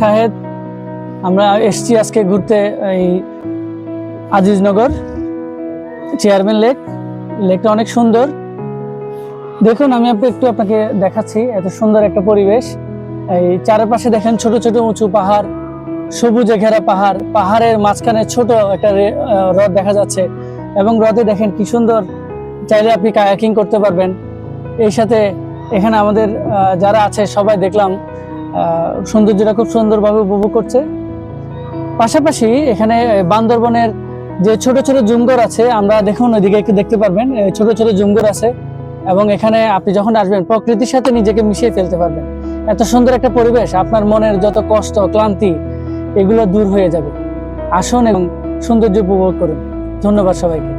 শাহেদ আমরা এসছি আজকে ঘুরতে এই আজিজনগর, চেয়ারম্যান লেক। লেকটা অনেক সুন্দর। দেখুন, আমি একটু আপনাকে দেখাচ্ছি এত সুন্দর একটা পরিবেশ। এই চারপাশে দেখেন ছোট ছোট উঁচু পাহাড়, সবুজে ঘেরা পাহাড়। পাহাড়ের মাঝখানে ছোট একটা হ্রদ দেখা যাচ্ছে এবং হ্রদে দেখেন কি সুন্দর। চাইলে আপনি কায়াকিং করতে পারবেন। এই সাথে এখানে আমাদের যারা আছে সবাই দেখলাম সৌন্দর্যটা খুব সুন্দরভাবে উপভোগ করছে। পাশাপাশি এখানে বান্দরবনের যে ছোট ছোট জুমগর আছে, আমরা দেখুন ওইদিকে একটু দেখতে পারবেন ছোট ছোট জুমগর আছে এবং এখানে আপনি যখন আসবেন, প্রকৃতির সাথে নিজেকে মিশিয়ে ফেলতে পারবেন। এত সুন্দর একটা পরিবেশ, আপনার মনের যত কষ্ট, ক্লান্তি, এগুলো দূর হয়ে যাবে। আসুন এবং সৌন্দর্য উপভোগ করুন। ধন্যবাদ সবাইকে।